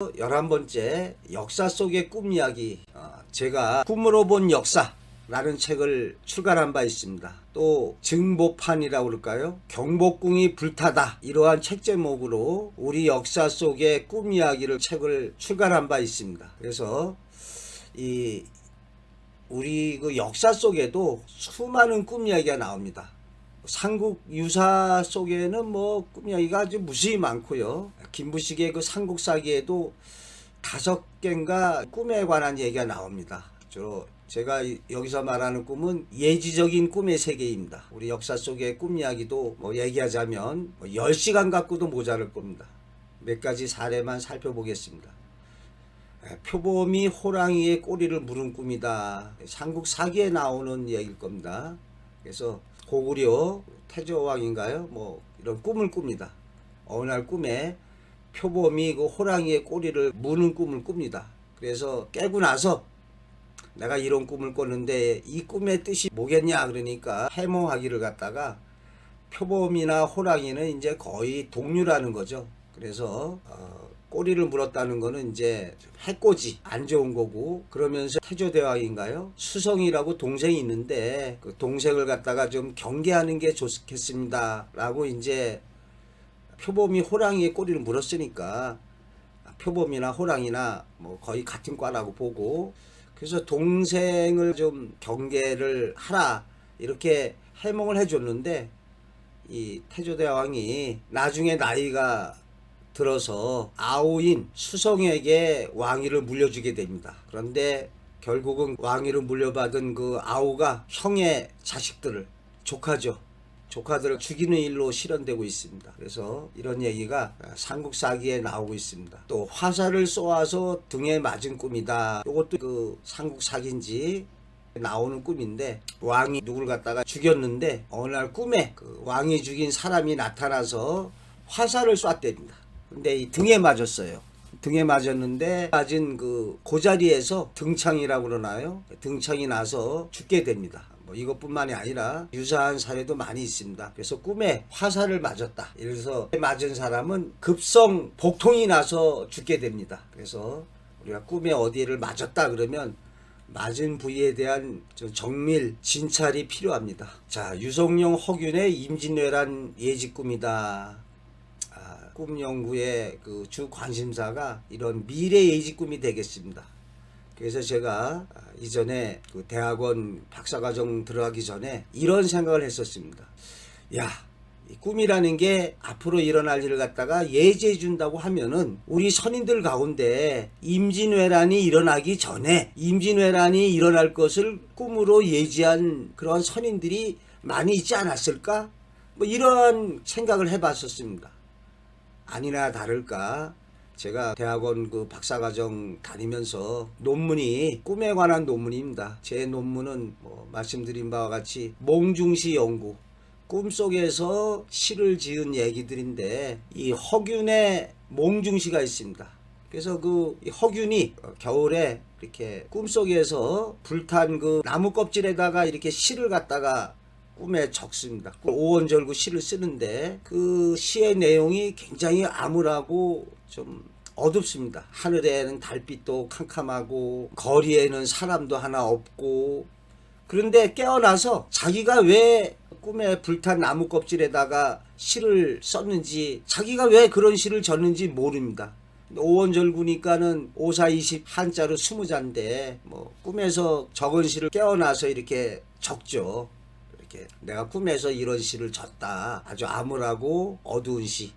11번째 역사 속의 꿈 이야기 어, 제가 꿈으로 본 역사라는 책을 출간한 바 있습니다. 또 증보판이라고 그럴까요? 경복궁이 불타다 이러한 책 제목으로 우리 역사 속의 꿈 이야기를 책을 출간한 바 있습니다. 그래서 이 우리 그 역사 속에도 수많은 꿈 이야기가 나옵니다. 삼국 유사 속에는 뭐 꿈 이야기가 아주 무수히 많고요. 김부식의 그 삼국사기에도 다섯 개인가 꿈에 관한 얘기가 나옵니다. 주로 제가 이- 여기서 말하는 꿈은 예지적인 꿈의 세계입니다. 우리 역사 속의 꿈 이야기도 뭐 얘기하자면 뭐 10시간 갖고도 모자랄 겁니다. 몇 가지 사례만 살펴보겠습니다. 에, 표범이 호랑이의 꼬리를 물은 꿈이다. 삼국 사기에 나오는 얘기일 겁니다. 그래서 고구려 태조왕인가요? 뭐 이런 꿈을 꿉니다. 어느 날 꿈에 표범이 그 호랑이의 꼬리를 무는 꿈을 꿉니다. 그래서 깨고 나서 내가 이런 꿈을 꿨는데 이 꿈의 뜻이 뭐겠냐 그러니까 해몽하기를 갖다가 표범이나 호랑이는 이제 거의 동류라는 거죠. 그래서 어, 꼬리를 물었다는 거는 이제 해코지 안 좋은 거고 그러면서 태조대왕인가요? 수성이라고 동생이 있는데 그 동생을 갖다가 좀 경계하는 게 좋겠습니다라고 이제 표범이 호랑이의 꼬리를 물었으니까 표범이나 호랑이나 뭐 거의 같은 과라고 보고 그래서 동생을 좀 경계를 하라 이렇게 해몽을 해줬는데 이 태조대왕이 나중에 나이가 들어서 아우인 수성에게 왕위를 물려주게 됩니다. 그런데 결국은 왕위를 물려받은 그 아우가 형의 자식들을 조카죠. 조카들을 죽이는 일로 실현되고 있습니다. 그래서 이런 얘기가 삼국사기에 나오고 있습니다. 또 화살을 쏘아서 등에 맞은 꿈이다. 이것도 그 삼국사기인지 나오는 꿈인데 왕이 누굴 갖다가 죽였는데 어느 날 꿈에 그 왕이 죽인 사람이 나타나서 화살을 쐈답니다. 근데 이 등에 맞았어요. 등에 맞았는데 맞은 그 고자리에서 등창이라고 그러나요? 등창이 나서 죽게 됩니다. 뭐 이것뿐만이 아니라 유사한 사례도 많이 있습니다. 그래서 꿈에 화살을 맞았다. 이래서 맞은 사람은 급성 복통이 나서 죽게 됩니다. 그래서 우리가 꿈에 어디를 맞았다 그러면 맞은 부위에 대한 저 정밀 진찰이 필요합니다. 자, 유성룡 허균의 임진왜란 예지꿈이다. 아, 꿈 연구의 그 주 관심사가 이런 미래 예지 꿈이 되겠습니다. 그래서 제가 아, 이전에 그 대학원 박사과정 들어가기 전에 이런 생각을 했었습니다. 야, 이 꿈이라는 게 앞으로 일어날 일을 갖다가 예지해 준다고 하면은 우리 선인들 가운데 임진왜란이 일어나기 전에 임진왜란이 일어날 것을 꿈으로 예지한 그런 선인들이 많이 있지 않았을까? 뭐 이런 생각을 해봤었습니다. 아니나 다를까 제가 대학원 그 박사과정 다니면서 논문이 꿈에 관한 논문입니다. 제 논문은 뭐 말씀드린 바와 같이 몽중시 연구 꿈속에서 시를 지은 얘기들인데 이 허균의 몽중시가 있습니다. 그래서 그이 허균이 겨울에 이렇게 꿈속에서 불탄 그 나무 껍질에다가 이렇게 시를 갖다가 꿈에 적습니다. 오원절구 시를 쓰는데 그 시의 내용이 굉장히 암울하고 좀 어둡습니다. 하늘에는 달빛도 캄캄하고 거리에는 사람도 하나 없고 그런데 깨어나서 자기가 왜 꿈에 불탄 나무 껍질에다가 시를 썼는지 자기가 왜 그런 시를 졌는지 모릅니다. 오원절구니까는 오사이십 한자로 스무 자인데 뭐 꿈에서 적은 시를 깨어나서 이렇게 적죠. 이렇게 내가 꿈에서 이런 시를 졌다. 아주 암울하고 어두운 시.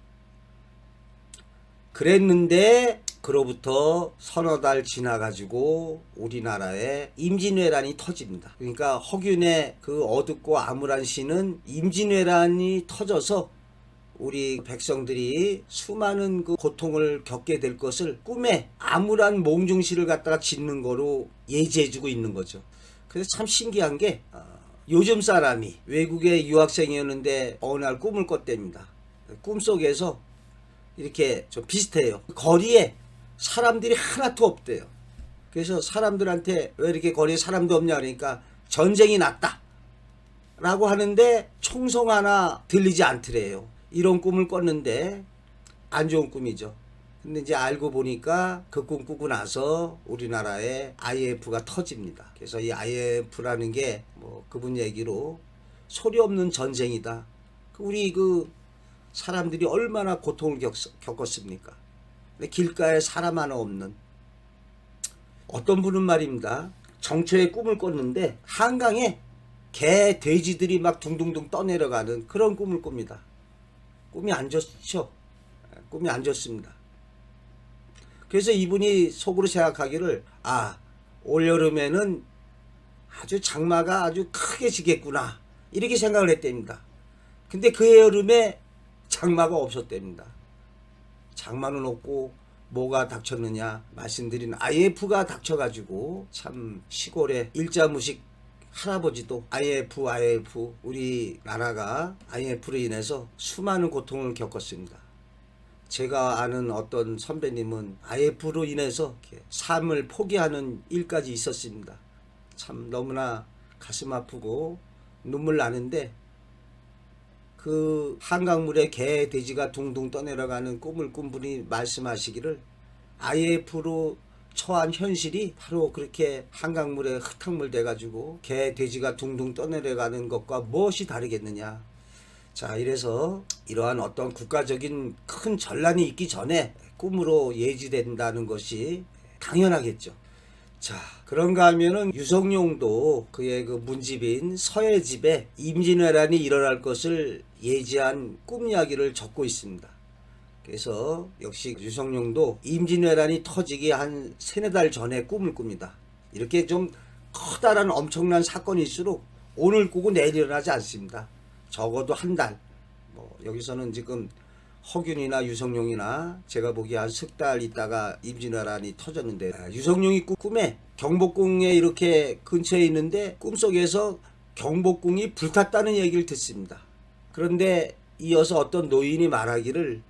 그랬는데 그로부터 서너 달 지나가지고 우리나라에 임진왜란이 터집니다. 그러니까 허균의 그 어둡고 암울한 시는 임진왜란이 터져서 우리 백성들이 수많은 그 고통을 겪게 될 것을 꿈에 암울한 몽중시를 갖다가 짓는 거로 예지해주고 있는 거죠. 그래서 참 신기한 게 어, 요즘 사람이 외국의 유학생이었는데 어느 날 꿈을 꿨답니다. 꿈속에서 이렇게 좀 비슷해요. 거리에 사람들이 하나도 없대요. 그래서 사람들한테 왜 이렇게 거리에 사람도 없냐 그러니까 전쟁이 났다. 라고 하는데 총성 하나 들리지 않더래요. 이런 꿈을 꿨는데 안 좋은 꿈이죠. 근데 이제 알고 보니까 그 꿈 꾸고 나서 우리나라에 IMF가 터집니다. 그래서 이 IMF라는 게 뭐 그분 얘기로 소리 없는 전쟁이다. 우리 그 사람들이 얼마나 고통을 겪, 겪었습니까? 근데 길가에 사람 하나 없는 어떤 분은 말입니다. 정초의 꿈을 꿨는데 한강에 개, 돼지들이 막 둥둥둥 떠내려가는 그런 꿈을 꿉니다. 꿈이 안 좋죠. 꿈이 안 좋습니다. 그래서 이분이 속으로 생각하기를 아 올여름에는 아주 장마가 아주 크게 지겠구나 이렇게 생각을 했답니다. 근데 그 여름에 장마가 없었답니다. 장마는 없고 뭐가 닥쳤느냐 말씀드린 IMF가 닥쳐가지고 참 시골에 일자무식 할아버지도 IMF IMF 우리 나라가 IMF로 인해서 수많은 고통을 겪었습니다. 제가 아는 어떤 선배님은 IMF로 인해서 삶을 포기하는 일까지 있었습니다. 참 너무나 가슴 아프고 눈물 나는데 그 한강물에 개, 돼지가 둥둥 떠내려가는 꿈을 꾼 분이 말씀하시기를 IMF로 처한 현실이 바로 그렇게 한강물에 흙탕물 돼가지고 개, 돼지가 둥둥 떠내려가는 것과 무엇이 다르겠느냐. 자, 이래서 이러한 어떤 국가적인 큰 전란이 있기 전에 꿈으로 예지된다는 것이 당연하겠죠. 자, 그런가 하면은 유성룡도 그의 그 문집인 서해 집에 임진왜란이 일어날 것을 예지한 꿈 이야기를 적고 있습니다. 그래서 역시 유성룡도 임진왜란이 터지기 한 세네 달 전에 꿈을 꿉니다. 이렇게 좀 커다란 엄청난 사건일수록 오늘 꾸고 내일 일어나지 않습니다. 적어도 한 달. 뭐 여기서는 지금 허균이나 유성룡이나 제가 보기에 한 석 달 있다가 임진왜란이 터졌는데 아, 유성룡이 꾸- 꿈에 경복궁에 이렇게 근처에 있는데 꿈속에서 경복궁이 불탔다는 얘기를 듣습니다. 그런데 이어서 어떤 노인이 말하기를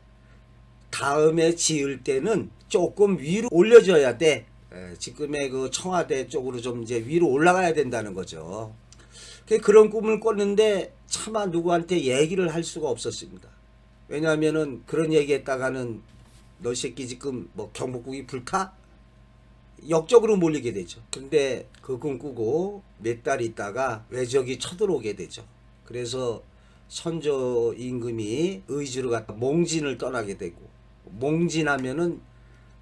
다음에 지을 때는 조금 위로 올려줘야 돼. 에, 지금의 그 청와대 쪽으로 좀 이제 위로 올라가야 된다는 거죠. 그- 그런 꿈을 꿨는데 차마 누구한테 얘기를 할 수가 없었습니다. 왜냐하면은 그런 얘기했다가는 너 새끼 지금 뭐 경복궁이 불타? 역적으로 몰리게 되죠. 근데 그 꿈 꾸고 몇 달 있다가 외적이 쳐들어오게 되죠. 그래서 선조 임금이 의주로 갔다 몽진을 떠나게 되고 몽진하면은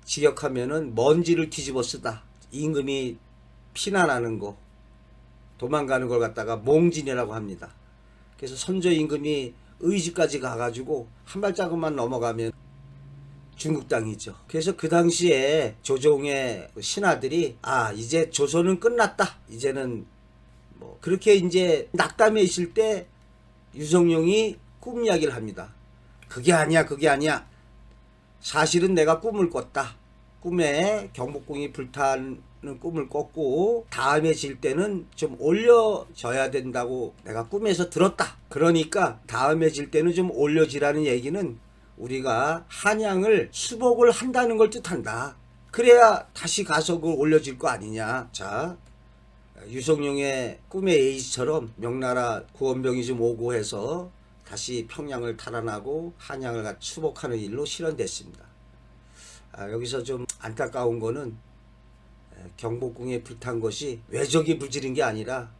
지역하면은 먼지를 뒤집어 쓰다 임금이 피난하는 거 도망가는 걸 갖다가 몽진이라고 합니다. 그래서 선조 임금이 의지까지 가가지고 한 발자국만 넘어가면 중국 땅이죠. 그래서 그 당시에 조종의 신하들이 아 이제 조선은 끝났다. 이제는 뭐 그렇게 이제 낙담해 있을 때 유성룡이 꿈 이야기를 합니다. 그게 아니야, 그게 아니야. 사실은 내가 꿈을 꿨다. 꿈에 경복궁이 불타는 꿈을 꿨고 다음에 질 때는 좀 올려져야 된다고 내가 꿈에서 들었다. 그러니까 다음에 질 때는 좀 올려지라는 얘기는 우리가 한양을 수복을 한다는 걸 뜻한다. 그래야 다시 가서 그걸 올려질 거 아니냐. 자, 유성룡의 꿈의 에이지처럼 명나라 구원병이 좀 오고 해서 다시 평양을 탈환하고 한양을 가- 수복하는 일로 실현됐습니다. 아, 여기서 좀 안타까운 거는 에, 경복궁에 불탄 것이 외적이 불지른 게 아니라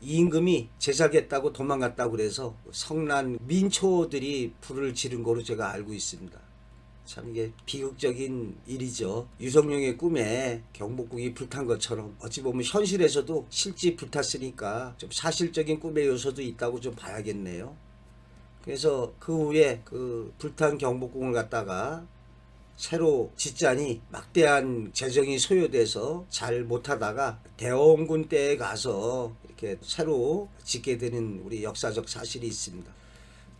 임금이 제사겠다고 도망갔다고 그래서 성난 민초들이 불을 지른 거로 제가 알고 있습니다. 참 이게 비극적인 일이죠. 유성룡의 꿈에 경복궁이 불탄 것처럼 어찌 보면 현실에서도 실제 불탔으니까 좀 사실적인 꿈의 요소도 있다고 좀 봐야겠네요. 그래서 그 후에 그 불탄 경복궁을 갖다가 새로 짓자니 막대한 재정이 소요돼서 잘 못하다가 대원군 때에 가서 이렇게 새로 짓게 되는 우리 역사적 사실이 있습니다.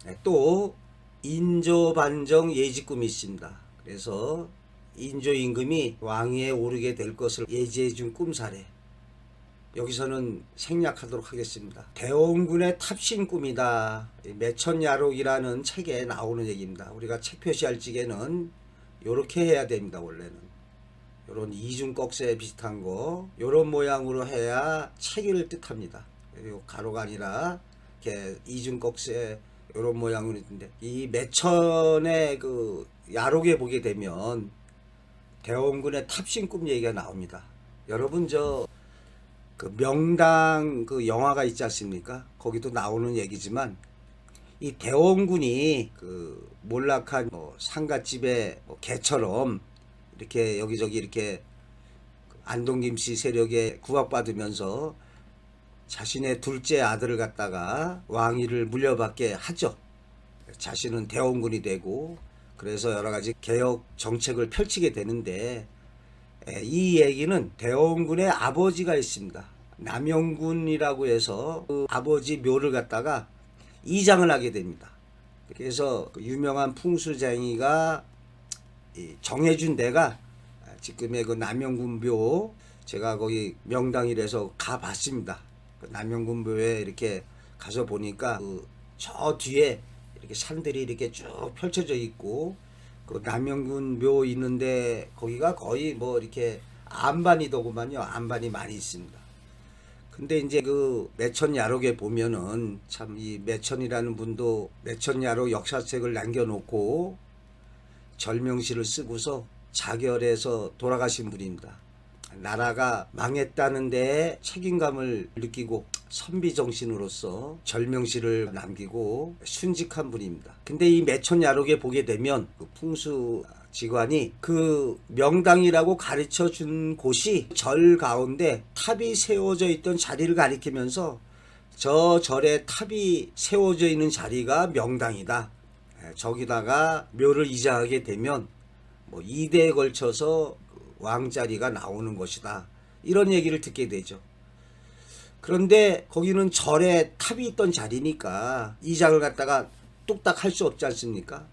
네, 또 인조 반정 예지꿈이 있습니다. 그래서 인조 임금이 왕위에 오르게 될 것을 예지해 준 꿈사래. 여기서는 생략하도록 하겠습니다. 대원군의 탑신 꿈이다. 이 매천야록이라는 책에 나오는 얘기입니다. 우리가 책 표시할 적에는 이렇게 해야 됩니다. 원래는 요런 이중 꺽쇠 비슷한 거 요런 모양으로 해야 체기를 뜻합니다. 그리고 가로가 아니라 이렇게 이중 꺽쇠 요런 모양으로 있는데 이 매천의 그 야록에 보게 되면 대원군의 탑신 꿈 얘기가 나옵니다. 여러분 저 그 명당 그 영화가 있지 않습니까? 거기도 나오는 얘기지만 이 대원군이 그 몰락한 뭐 상갓집의 뭐 개처럼 이렇게 여기저기 이렇게 안동김 씨 세력에 구박받으면서 자신의 둘째 아들을 갖다가 왕위를 물려받게 하죠. 자신은 대원군이 되고 그래서 여러 가지 개혁 정책을 펼치게 되는데 에, 이 얘기는 대원군의 아버지가 있습니다. 남영군이라고 해서 그 아버지 묘를 갖다가 이장을 하게 됩니다. 그래서 그 유명한 풍수쟁이가 이 정해준 데가 지금의 그 남영군 묘 제가 거기 명당이라서 가봤습니다. 그 남영군 묘에 이렇게 가서 보니까 그 저 뒤에 이렇게 산들이 이렇게 쭉 펼쳐져 있고 그 남영군 묘 있는데 거기가 거의 뭐 이렇게 안반이더구만요. 안반이 많이 있습니다. 근데 이제 그 매천 야록에 보면은 참 이 매천이라는 분도 매천 야록 역사책을 남겨놓고 절명시를 쓰고서 자결해서 돌아가신 분입니다. 나라가 망했다는 데 책임감을 느끼고 선비 정신으로서 절명시를 남기고 순직한 분입니다. 근데 이 매천야록에 보게 되면 그 풍수 직관이 그 명당이라고 가르쳐 준 곳이 절 가운데 탑이 세워져 있던 자리를 가리키면서 저 절에 탑이 세워져 있는 자리가 명당이다. 에, 저기다가 묘를 이장하게 되면 뭐 2대에 걸쳐서 그 왕자리가 나오는 것이다. 이런 얘기를 듣게 되죠. 그런데 거기는 절에 탑이 있던 자리니까 이장을 갖다가 뚝딱 할 수 없지 않습니까?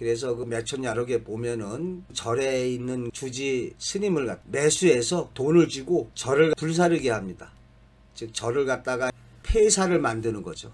그래서 그 매천야록에 보면은 절에 있는 주지 스님을 갖- 매수해서 돈을 주고 절을 불사르게 합니다. 즉 절을 갖다가 폐사를 만드는 거죠.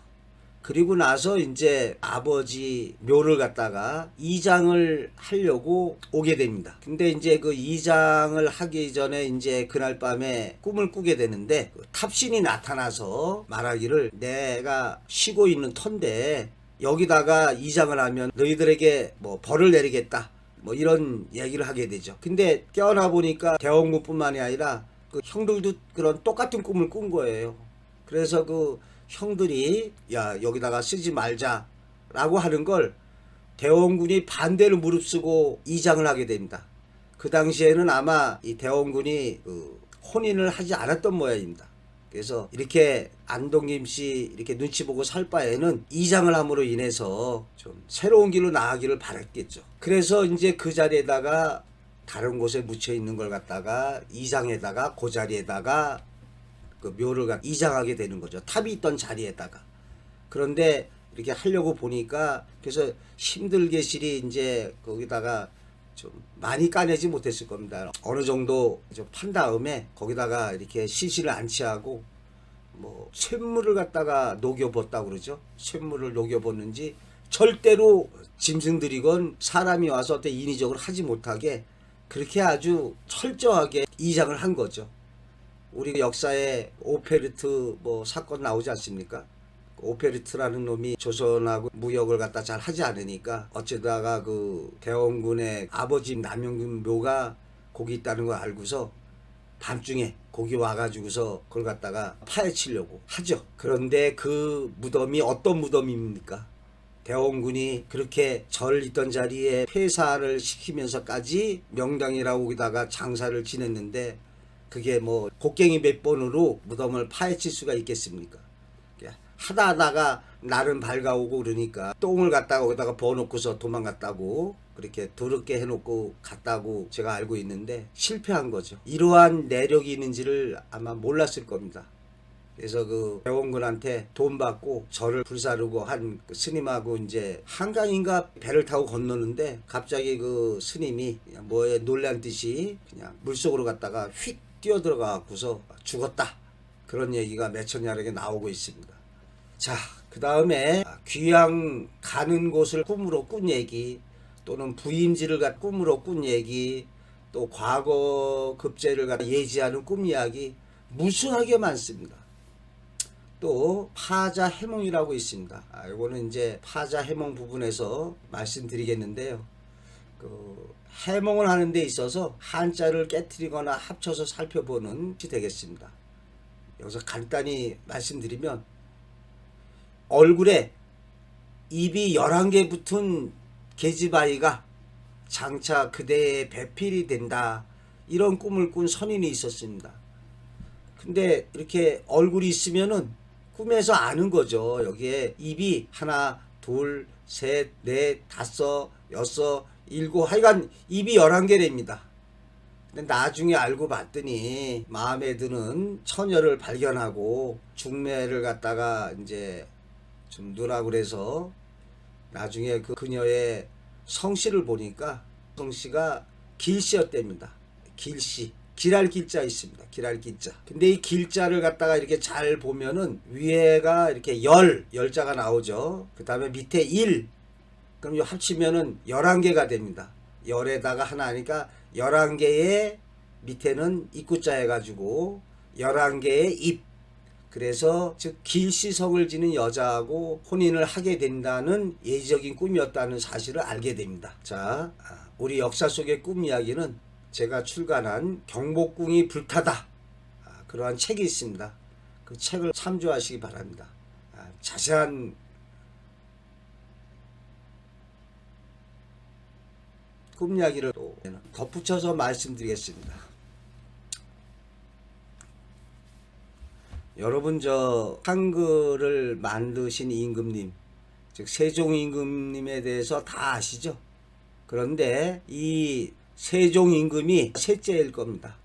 그리고 나서 이제 아버지 묘를 갖다가 이장을 하려고 오게 됩니다. 근데 이제 그 이장을 하기 전에 이제 그날 밤에 꿈을 꾸게 되는데 그 탑신이 나타나서 말하기를 내가 쉬고 있는 터인데 여기다가 이장을 하면 너희들에게 뭐 벌을 내리겠다. 뭐 이런 얘기를 하게 되죠. 근데 깨어나 보니까 대원군뿐만이 아니라 그 형들도 그런 똑같은 꿈을 꾼 거예요. 그래서 그 형들이 야 여기다가 쓰지 말자라고 하는 걸 대원군이 반대를 무릅쓰고 이장을 하게 됩니다. 그 당시에는 아마 이 대원군이 그 혼인을 하지 않았던 모양입니다. 그래서 이렇게 안동김 씨 이렇게 눈치 보고 살 바에는 이장을 함으로 인해서 좀 새로운 길로 나아가기를 바랬겠죠. 그래서 이제 그 자리에다가 다른 곳에 묻혀 있는 걸 갖다가 이장에다가 그 자리에다가 그 묘를 갖- 이장하게 되는 거죠. 탑이 있던 자리에다가. 그런데 이렇게 하려고 보니까 그래서 힘들게 실이 이제 거기다가 좀 많이 까내지 못했을 겁니다. 어느 정도 좀 판 다음에 거기다가 이렇게 시신을 안치하고 뭐 쇳물을 갖다가 녹여봤다고 그러죠. 쇳물을 녹여봤는지 절대로 짐승들이건 사람이 와서 어떤 인위적으로 하지 못하게 그렇게 아주 철저하게 이장을 한 거죠. 우리 역사에 오페르트 뭐 사건 나오지 않습니까? 그 오페르트라는 놈이 조선하고 무역을 갖다 잘 하지 않으니까 어쩌다가 그 대원군의 아버지 남영군 묘가 거기 있다는 걸 알고서 밤중에 거기 와가지고서 그걸 갖다가 파헤치려고 하죠. 그런데 그 무덤이 어떤 무덤입니까? 대원군이 그렇게 절 있던 자리에 폐사를 시키면서까지 명당이라고 거기다가 장사를 지냈는데 그게 뭐 곡괭이 몇 번으로 무덤을 파헤칠 수가 있겠습니까? 하다 하다가 날은 밝아오고 그러니까 똥을 갖다가 거기다가 부어놓고서 도망갔다고 그렇게 더럽게 해놓고 갔다고 제가 알고 있는데 실패한 거죠. 이러한 내력이 있는지를 아마 몰랐을 겁니다. 그래서 그 대원군한테 돈 받고 저를 불사르고 한 그 스님하고 이제 한강인가 배를 타고 건너는데 갑자기 그 스님이 뭐에 놀란 듯이 그냥 물속으로 갔다가 휙 뛰어들어가 갖고서 죽었다. 그런 얘기가 매천야력에 나오고 있습니다. 자, 그 다음에 귀양 가는 곳을 꿈으로 꾼 얘기, 또는 부임지를 갖 꿈으로 꾼 얘기, 또 과거 급제를 갖 예지하는 꿈 이야기 무수하게 많습니다. 또 파자 해몽이라고 있습니다. 아, 이거는 이제 파자 해몽 부분에서 말씀드리겠는데요. 그 해몽을 하는 데 있어서 한자를 깨뜨리거나 합쳐서 살펴보는 시 되겠습니다. 여기서 간단히 말씀드리면 얼굴에 입이 11개 붙은 계집아이가 장차 그대의 배필이 된다. 이런 꿈을 꾼 선인이 있었습니다. 근데 이렇게 얼굴이 있으면은 꿈에서 아는 거죠. 여기에 입이 하나, 둘, 셋, 넷, 다섯, 여섯, 일곱, 하여간 입이 11개랍니다. 근데 나중에 알고 봤더니 마음에 드는 처녀를 발견하고 중매를 갖다가 이제 좀 누라 그래서 나중에 그 그녀의 성씨를 보니까 성씨가 길씨였답니다. 길씨. 길할 길자 있습니다. 길할 길자. 근데 이 길자를 갖다가 이렇게 잘 보면은 위에가 이렇게 열, 열자가 나오죠. 그 다음에 밑에 일. 그럼 이 합치면은 11개가 됩니다. 열에다가 하나 하니까 11개의 밑에는 입구자 해가지고 11개의 입. 그래서 즉 길시성을 지는 여자하고 혼인을 하게 된다는 예지적인 꿈이었다는 사실을 알게 됩니다. 자, 아, 우리 역사 속의 꿈 이야기는 제가 출간한 경복궁이 불타다 아, 그러한 책이 있습니다. 그 책을 참조하시기 바랍니다. 아, 자세한 꿈 이야기를 또 덧붙여서 말씀드리겠습니다. 여러분 저 한글을 만드신 임금님 즉 세종 임금님에 대해서 다 아시죠? 그런데 이 세종 임금이 셋째일 겁니다.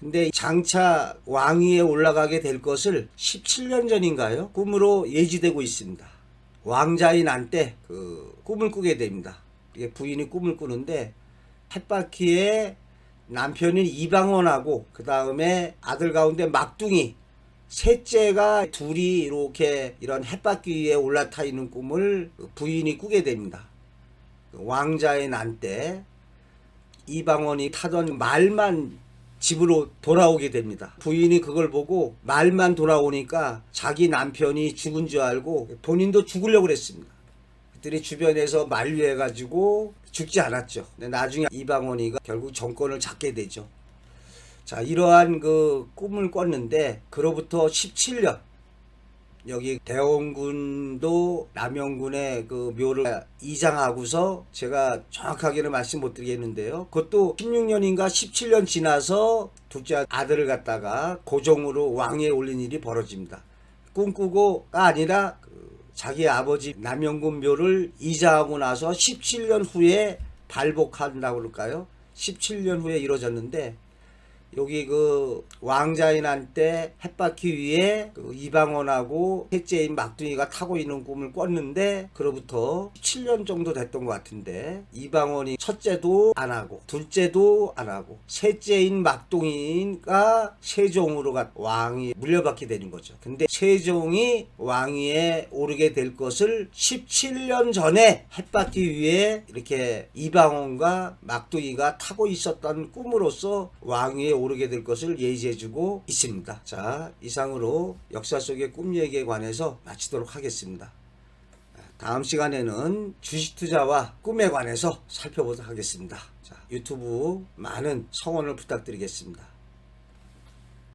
근데 장차 왕위에 올라가게 될 것을 17년 전인가요? 꿈으로 예지되고 있습니다. 왕자인 한때 그 꿈을 꾸게 됩니다. 이게 부인이 꿈을 꾸는데 햇바퀴에 남편인 이방원하고 그 다음에 아들 가운데 막둥이 셋째가 둘이 이렇게 이런 햇바퀴 위에 올라타 있는 꿈을 부인이 꾸게 됩니다. 왕자의 난 때 이방원이 타던 말만 집으로 돌아오게 됩니다. 부인이 그걸 보고 말만 돌아오니까 자기 남편이 죽은 줄 알고 본인도 죽으려고 그랬습니다. 그들이 주변에서 만류해가지고 죽지 않았죠. 근데 나중에 이방원이가 결국 정권을 잡게 되죠. 자, 이러한 그 꿈을 꿨는데, 그로부터 17년, 여기 대원군도 남영군의 그 묘를 이장하고서 제가 정확하게는 말씀 못 드리겠는데요. 그것도 16년인가 17년 지나서 둘째 아들을 갖다가 고종으로 왕위에 올린 일이 벌어집니다. 꿈꾸고가 아니라 그 자기 아버지 남영군 묘를 이장하고 나서 17년 후에 발복한다고 그럴까요? 17년 후에 이루어졌는데 여기 그 왕자인 한 때 햇바퀴 위에 그 이방원하고 셋째인 막둥이가 타고 있는 꿈을 꿨는데 그로부터 7년 정도 됐던 것 같은데 이방원이 첫째도 안 하고 둘째도 안 하고 셋째인 막둥이가 세종으로 가 왕이 물려받게 되는 거죠. 근데 세종이 왕위에 오르게 될 것을 17년 전에 햇바퀴 위에 이렇게 이방원과 막둥이가 타고 있었던 꿈으로써 왕위에 오르게 될 것을 예지해주고 있습니다. 자, 이상으로 역사 속의 꿈 얘기에 관해서 마치도록 하겠습니다. 다음 시간에는 주식 투자와 꿈에 관해서 살펴보도록 하겠습니다. 자, 유튜브 많은 성원을 부탁드리겠습니다.